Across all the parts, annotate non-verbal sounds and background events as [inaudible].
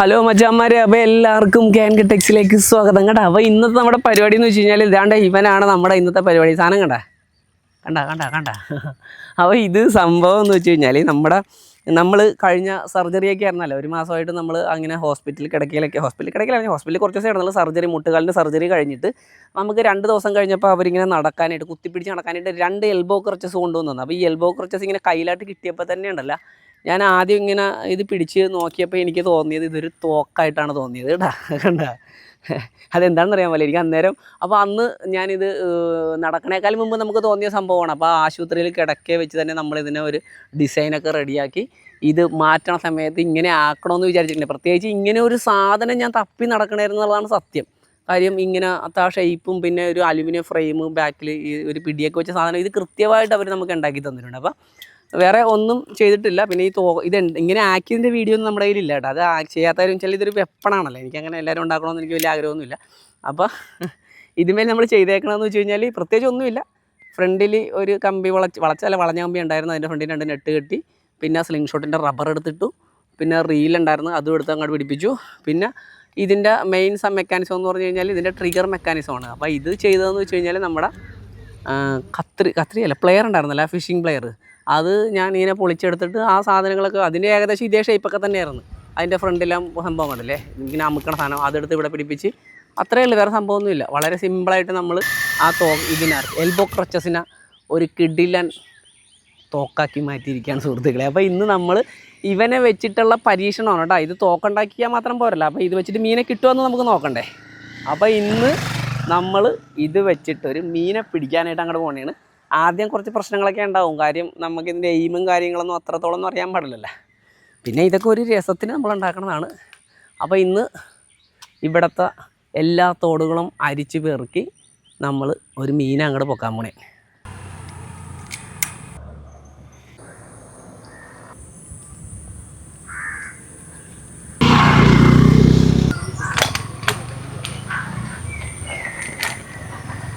Hello മച്ചാന്മാരെ. അപ്പോൾ എല്ലാവർക്കും can ടെക്സിലേക്ക് സ്വാഗതം. കേട്ടോ അപ്പോൾ ഇന്നത്തെ നമ്മുടെ പരിപാടി എന്ന് വെച്ച് കഴിഞ്ഞാൽ ഇതാണ്ട് ഇവനാണ് നമ്മുടെ ഇന്നത്തെ പരിപാടി. സാധനം കണ്ട? കണ്ട കണ്ട കണ്ട. [laughs] അപ്പോൾ ഇത് സംഭവം എന്ന് വെച്ച് കഴിഞ്ഞാൽ നമ്മുടെ നമ്മൾ കഴിഞ്ഞ സർജറിയൊക്കെ ആയിരുന്നല്ലോ. ഒരു മാസമായിട്ട് നമ്മൾ അങ്ങനെ ഹോസ്പിറ്റലിൽ കിടക്കയിലൊക്കെ ഹോസ്പിറ്റലിൽ കിടക്കയിലാണ് ഹോസ്പിറ്റലിൽ കുറച്ച് ദിവസം കിടന്നുള്ള. സർജറി മുട്ടുകാലിന്റെ സർജറി കഴിഞ്ഞിട്ട് നമുക്ക് രണ്ട് ദിവസം കഴിഞ്ഞപ്പോൾ അവരിങ്ങനെ നടക്കാനായിട്ട് കുത്തിപ്പിടിച്ച് നടക്കാനായിട്ട് രണ്ട് എൽബോ ക്രച്ചസ് കൊണ്ടുവന്നു അപ്പോൾ ഈ എൽബോ ക്രച്ചസ് ഇങ്ങനെ കയ്യിലായിട്ട് കിട്ടിയപ്പോൾ തന്നെ ഉണ്ടല്ലോ. ഞാൻ ആദ്യം ഇങ്ങനെ ഇത് പിടിച്ച് നോക്കിയപ്പോൾ എനിക്ക് തോന്നിയത് ഇതൊരു തോക്കായിട്ടാണ് തോന്നിയത് കേട്ടാ കണ്ട? അതെന്താണെന്ന് അറിയാൻ പോലെ എനിക്ക് അന്നേരം അപ്പോൾ അന്ന് ഞാനിത് നടക്കണേക്കാൾ മുമ്പ് നമുക്ക് തോന്നിയ സംഭവമാണ്. അപ്പോൾ ആശുപത്രിയിൽ കിടക്കെ വെച്ച് തന്നെ നമ്മൾ ഇതിനെ ഒരു ഡിസൈനൊക്കെ റെഡിയാക്കി ഇത് മാറ്റണ സമയത്ത് ഇങ്ങനെ ആക്കണമെന്ന് വിചാരിച്ചിട്ടുണ്ട് പ്രത്യേകിച്ച് ഇങ്ങനെ ഒരു സാധനം ഞാൻ തപ്പി നടക്കണമായിരുന്നുള്ളതാണ് സത്യം. കാര്യം ഇങ്ങനെ അത്ത ഷേപ്പും പിന്നെ ഒരു അലുമിനിയം ഫ്രെയിമും ബാക്കിൽ ഈ ഒരു പിടിയൊക്കെ വെച്ച സാധനം ഇത് കൃത്യമായിട്ട് അവർ നമുക്ക് ഉണ്ടാക്കി തന്നിട്ടുണ്ട്. അപ്പോൾ വേറെ ഒന്നും ചെയ്തിട്ടില്ല. പിന്നെ ഈ തോ ഇത് ഇങ്ങനെ ആക്കിയതിന്റെ വീഡിയോ ഒന്നും നമ്മുടെ കയ്യിലില്ല കേട്ടോ. അത് ചെയ്യാത്തവരും വെച്ചാൽ ഇതൊരു വെപ്പണാണല്ലോ. എനിക്ക് അങ്ങനെ എല്ലാവരും ഉണ്ടാക്കണമെന്ന് എനിക്ക് വലിയ ആഗ്രഹമൊന്നുമില്ല. അപ്പോൾ ഇതിന്മേൽ നമ്മൾ ചെയ്തേക്കണമെന്ന് വെച്ച് കഴിഞ്ഞാൽ പ്രത്യേകിച്ച് ഒന്നുമില്ല. ഫ്രണ്ടിൽ ഒരു കമ്പി വളച്ച് വളച്ചല്ല വളഞ്ഞ കമ്പി ഉണ്ടായിരുന്നു. അതിന്റെ ഫ്രണ്ടിൽ രണ്ട് നെട്ട് കെട്ടി. പിന്നെ സ്ലിംഗ് ഷോട്ടിന്റെ റബ്ബർ എടുത്തിട്ടു. പിന്നെ റീൽ ഉണ്ടായിരുന്നു. അതും എടുത്ത് അങ്ങോട്ട് പിടിപ്പിച്ചു. പിന്നെ ഇതിന്റെ മെയിൻ സം മെക്കാനിസം എന്ന് പറഞ്ഞു കഴിഞ്ഞാൽ ഇതിന്റെ ട്രിഗർ മെക്കാനിസമാണ് അപ്പോൾ ഇത് ചെയ്തതെന്ന് വെച്ച് കഴിഞ്ഞാൽ നമ്മുടെ കത്രി കത്രി അല്ല പ്ലെയർ ഉണ്ടായിരുന്നല്ല ഫിഷിംഗ് പ്ലെയർ. അത് ഞാൻ ഇങ്ങനെ പൊളിച്ചെടുത്തിട്ട് ആ സാധനങ്ങളൊക്കെ അതിന്റെ ഏകദേശം ഇതേ ഷേപ്പൊക്കെ തന്നെയായിരുന്നു. അതിന്റെ ഫ്രണ്ടിലും സംഭവം കണ്ടില്ലേ? ഇങ്ങനെ അമുക്കണ സാധനം അതെടുത്ത് ഇവിടെ പിടിപ്പിച്ച് അത്രയേ ഉള്ളൂ വേറെ സംഭവമൊന്നുമില്ല വളരെ സിമ്പിളായിട്ട് നമ്മൾ ആ തോ ഇതിനകത്ത് എൽബോ ക്രച്ചസിനെ ഒരു കിഡിലൻ തോക്കാക്കി മാറ്റിയിരിക്കുകയാണ് സുഹൃത്തുക്കളെ. അപ്പോൾ ഇന്ന് നമ്മൾ ഇവനെ വെച്ചിട്ടുള്ള പരീക്ഷണമാണ് കേട്ടോ. ഇത് തോക്കുണ്ടാക്കിയാൽ മാത്രം പോരല്ല. അപ്പോൾ ഇത് വെച്ചിട്ട് മീനെ കിട്ടുമെന്ന് നമുക്ക് നോക്കണ്ടേ? അപ്പോൾ ഇന്ന് നമ്മൾ ഇത് വെച്ചിട്ടൊരു മീനെ പിടിക്കാനായിട്ട് അങ്ങോട്ട് പോകണേണ് ആദ്യം കുറച്ച് പ്രശ്നങ്ങളൊക്കെ ഉണ്ടാവും. കാര്യം നമുക്ക് ഇതിന്റെ എയിമും കാര്യങ്ങളൊന്നും അത്രത്തോളം ഒന്നും അറിയാൻ പാടില്ലല്ലോ? പിന്നെ ഇതൊക്കെ ഒരു രസത്തിന് നമ്മൾ ഉണ്ടാക്കണതാണ്. അപ്പോൾ ഇന്ന് ഇവിടുത്തെ എല്ലാ തോടുകളും അരിച്ച് പെറുക്കി നമ്മൾ ഒരു മീൻ അങ്ങോട്ട് പൊക്കാൻ പോണേ.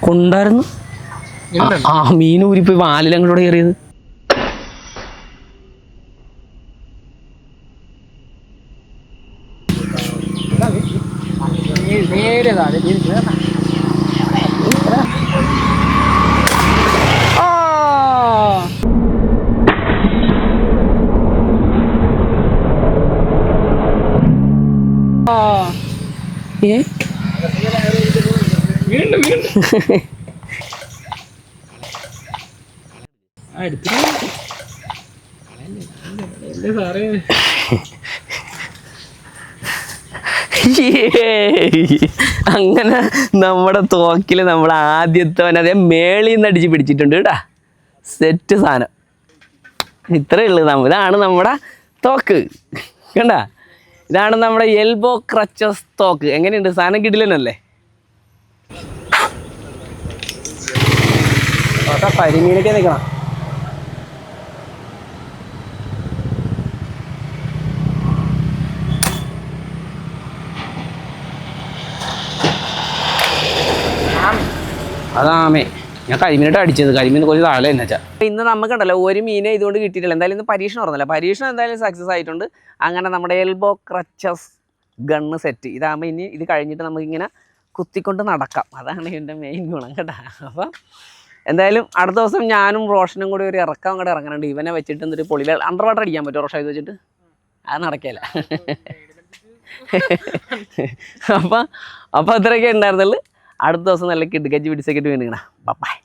കൊണ്ടായിരുന്നു. ആ മീൻ ഊരിപ്പോയി വാലിലങ്ങോട്ട് കയറിയത്. ഏ? ഏയ്. [laughs] [laughs] അങ്ങനെ നമ്മുടെ തോക്കിൽ നമ്മൾ ആദ്യത്തെ അതേ മേളിൽ നിന്ന് അടിച്ച് പിടിച്ചിട്ടുണ്ട് കേട്ടാ. സെറ്റ് സാധനം. ഇത്രേ ഉള്ളൂ നമ്മ ഇതാണ് നമ്മുടെ തോക്ക്. കണ്ട? ഇതാണ് നമ്മുടെ എൽബോ ക്രച്ചസ് തോക്ക്. എങ്ങനെയുണ്ട്? സാധനം കിടിലനല്ലേ? പരിമീനൊക്കെ നിൽക്കണം അതാമേ. ഞാൻ കരിമീനിട്ട് അടിച്ചത്. കരിമീൻ കുറച്ച് താഴെ എന്ന് വെച്ചാൽ ഇന്ന് നമുക്കുണ്ടല്ലോ ഒരു മീനെ ഇതുകൊണ്ട് കിട്ടിയിട്ടില്ല. എന്തായാലും ഇന്ന് പരീക്ഷണം പറഞ്ഞല്ലോ പരീക്ഷണം എന്തായാലും സക്സസ് ആയിട്ടുണ്ട്. അങ്ങനെ നമ്മുടെ എൽബോ ക്രച്ചസ് ഗണ്ണ് സെറ്റ് ഇതാകുമ്പോൾ ഇനി ഇത് കഴിഞ്ഞിട്ട് നമുക്കിങ്ങനെ കുത്തിക്കൊണ്ട് നടക്കാം. അതാണ് ഇതിന്റെ മെയിൻ ഗുണം കേട്ടോ. അപ്പം എന്തായാലും അടുത്ത ദിവസം ഞാനും റോഷനും കൂടി ഒരു ഇറക്കം കൂടെ ഇറങ്ങാനുണ്ട് ഇവനെ വെച്ചിട്ട് എന്നിട്ട് പൊളിയിൽ അണ്ടർ വാട്ടർ അടിക്കാൻ പറ്റുമോ റോഷ ഇത് വെച്ചിട്ട്? അത് നടക്കില്ല [laughs] അപ്പം അപ്പം അത്രയൊക്കെ ഉണ്ടായിരുന്നുള്ളൂ. അടുത്ത ദിവസം നല്ല കിടുക്കച്ച് പിടിച്ചൊക്കെ വീണ്ടും ബൈ